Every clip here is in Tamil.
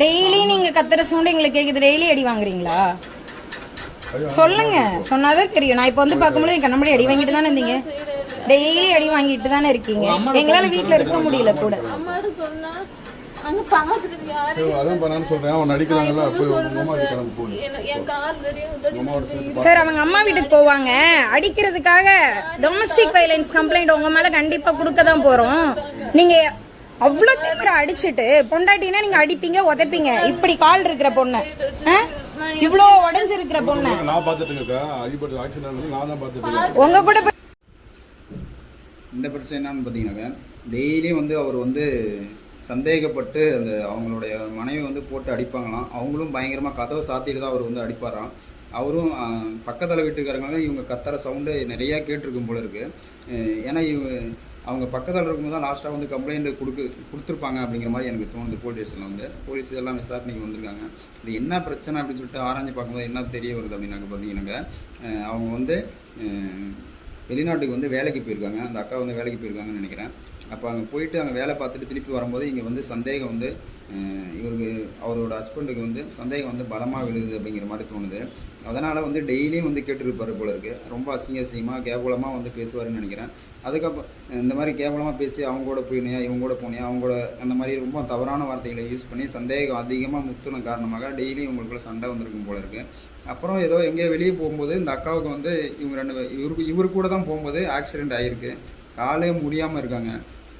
டெய்லி நீங்க கத்துற சவுண்ட் எங்களுக்கு கேக்குது. டெய்லி அடி வாங்குறீங்களா? சொல்லுங்க. சொன்னாதான் தெரியும். நான் இப்ப வந்து பார்க்கும்போது என் கண்ணாடி அடி வாங்கிட்டு தானே இருந்தீங்க. டெய்லி அடி வாங்கிட்டு தானே இருக்கீங்க. எங்களால வீட்ல இருக்க முடியல கூட. அம்மாட்ட சொன்னா அங்க பாத்துக்கிறது யாரு சரி, அதான் பண்ணான்னு சொல்றேன். அவன் போய் என் கார் ரெடியா அவங்க அம்மா வீட்டுக்கு போவாங்க. அடிக்கிறதுக்காக டொமஸ்டிக் வைலன்ஸ் கம்ப்ளைண்ட் உங்க மேல கண்டிப்பா கொடுக்க தான் போறோம். நீங்க அவ்வளவு தீவிர அடிச்சிட்டு பொண்டாட்டினா நீங்க அடிப்பீங்க உதைப்பீங்க. இப்படி கால் இருக்கிற பொண்ணு. ஆ? இவ்ளோ உடைஞ்சிருக்கிற பொண்ணு. நான் பார்த்துட்டு இருக்கேன். அடிபட்டு ஆக்சிடென்ட் நான் தான் பார்த்துட்டு இருக்கேன். உங்க கூட இந்த பிரச்சனை என்னன்னு பார்த்தீங்கன்னாக்க டெய்லியும் வந்து அவர் வந்து சந்தேகப்பட்டு அந்த அவங்களுடைய மனைவி வந்து போட்டு அடிப்பாங்களாம். அவங்களும் பயங்கரமாக கதவை சாத்திட்டு தான் அவர் வந்து அடிப்பாராம். அவரும் பக்கத்துல வீட்டுக்காரங்க இவங்க கத்துற சவுண்டு நிறையா கேட்டிருக்கும் போல இருக்கு. அஹ், ஏன்னா இவங்க அவங்க பக்கத்தில் இருக்கும்போது தான் லாஸ்ட்டாக வந்து கம்ப்ளைண்ட் கொடுக்கு கொடுத்துருப்பாங்க அப்படிங்கிற மாதிரி எனக்கு தோணுது போலீஸ் ஸ்டேஷனில் வந்து. போலீஸ் எல்லாம் விசாரணைக்கு வந்திருக்காங்க. இது என்ன பிரச்சனை அப்படின்னு சொல்லிட்டு ஆராய்ஞ்சு பார்க்கும்போது என்ன தெரிய வருது அப்படின்னாக்க பார்த்தீங்கன்னாக்க அவங்க வந்து வெளிநாட்டுக்கு வந்து வேலைக்கு போயிருக்காங்க. அந்த அக்கா வந்து வேலைக்கு போயிருக்காங்கன்னு நினைக்கிறேன். அப்போ அங்கே போயிட்டு அங்கே வேலை பார்த்துட்டு திருப்பி வரும்போது இங்கே வந்து சந்தேகம் வந்து இவருக்கு அவரோட ஹஸ்பண்டுக்கு வந்து சந்தேகம் வந்து பலமாக விழுது அப்படிங்கிற மாதிரி தோணுது. அதனால் வந்து டெய்லியும் வந்து கேட்டுருப்பார் போல இருக்கு. ரொம்ப அசிங்க அசிங்கமாக கேவலமாக வந்து பேசுவாருன்னு நினைக்கிறேன். அதுக்கப்புறம் இந்த மாதிரி கேவலமாக பேசி அவங்க கூட போயினியா இவங்க கூட போனியா அவங்க கூட அந்த மாதிரி ரொம்ப தவறான வார்த்தைகளை யூஸ் பண்ணி சந்தேகம் அதிகமாக முத்துன காரணமாக டெய்லியும் இவங்களுக்குள்ள சண்டை வந்திருக்கும் போல இருக்கு. அப்புறம் ஏதோ எங்கேயோ வெளியே போகும்போது இந்த அக்காவுக்கு வந்து இவங்க ரெண்டு பேர் இவருக்கு இவர் கூட தான் போகும்போது ஆக்சிடென்ட் ஆகிருக்கு காலே முடியாமல் இருக்காங்க.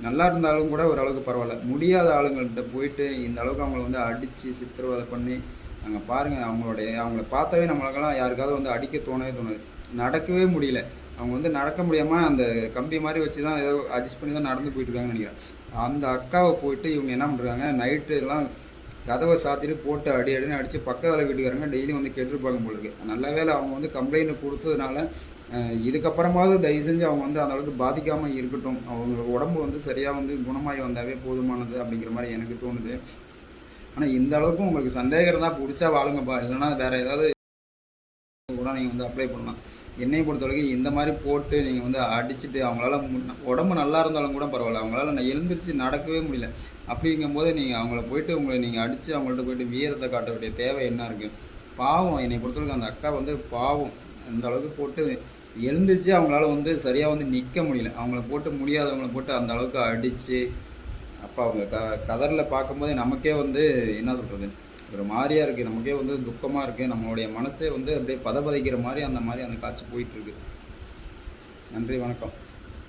நல்லா இருந்தாலும் கூட ஓரளவுக்கு பரவாயில்ல. முடியாத ஆளுங்கள்கிட்ட போயிட்டு இந்த அளவுக்கு அவங்கள வந்து அடித்து சித்திரவதை பண்ணி அங்கே பாருங்கள் அவங்களுடைய அவங்கள பார்த்தாவே நம்மளுக்கெல்லாம் யாருக்காவது வந்து அடிக்க தோணவே தோணுது. நடக்கவே முடியல. அவங்க வந்து நடக்க முடியாமல் அந்த கம்பி மாதிரி வச்சு தான் ஏதோ அட்ஜஸ்ட் பண்ணி தான் நடந்து போயிட்டுருக்காங்கன்னு நினைக்கிறேன். அந்த அக்காவை போயிட்டு இவங்க என்ன பண்ணுறாங்க நைட்டு எல்லாம் கதவை சாத்திட்டு போட்டு அடி அடின்னு அடித்து பக்கத்தில் வீட்டுக்காரங்க டெய்லி வந்து கேட்டிருப்பாங்க உங்களுக்கு நல்ல வேலை அவங்க வந்து கம்ப்ளைண்ட் கொடுத்ததுனால இதுக்கப்புறமாவது தயவு செஞ்சு அவங்க வந்து அந்தளவுக்கு பாதிக்காமல் இருக்கட்டும். அவங்க உடம்பு வந்து சரியாக வந்து குணமாகி வந்தாவே போதுமானது அப்படிங்கிற மாதிரி எனக்கு தோணுது. ஆனால் இந்த அளவுக்கு உங்களுக்கு சந்தேகம் இருந்தால் பிடிச்சா வாழுங்கப்பா. இல்லைன்னா வேறு ஏதாவது நீங்கள் வந்து அப்ளை பண்ணலாம். என்னையை பொறுத்தவரைக்கும் இந்த மாதிரி போட்டு நீங்கள் வந்து அடிச்சுட்டு அவங்களால மு- உடம்பு நல்லா இருந்தாலும் கூட பரவாயில்ல. அவங்களால நான் எழுந்திரிச்சு நடக்கவே முடியல. அப்படிங்கும்போது நீங்கள் அவங்கள போயிட்டு உங்களை நீங்கள் அடித்து அவங்கள்ட்ட போயிட்டு வீரத்தை காட்ட வேண்டிய தேவை என்ன இருக்குது பாவம். என்னை பொறுத்தவரைக்கும் அந்த அக்கா வந்து பாவம். அந்த அளவுக்கு போட்டு எழுந்திரிச்சு அவங்களால வந்து சரியாக வந்து நிற்க முடியல. அவங்கள போட்டு முடியாதவங்களை போட்டு அந்த அளவுக்கு அடித்து அப்போ அவங்க க கதரில் பார்க்கும்போதே நமக்கே வந்து என்ன சொல்கிறது ஒரு மாதிரியாக இருக்குது நமக்கே வந்து துக்கமாக இருக்குது நம்மளுடைய மனசே வந்து அப்படியே பதபதைக்கிற மாதிரி அந்த மாதிரி அந்த காட்சி போயிட்டுருக்கு நன்றி வணக்கம்.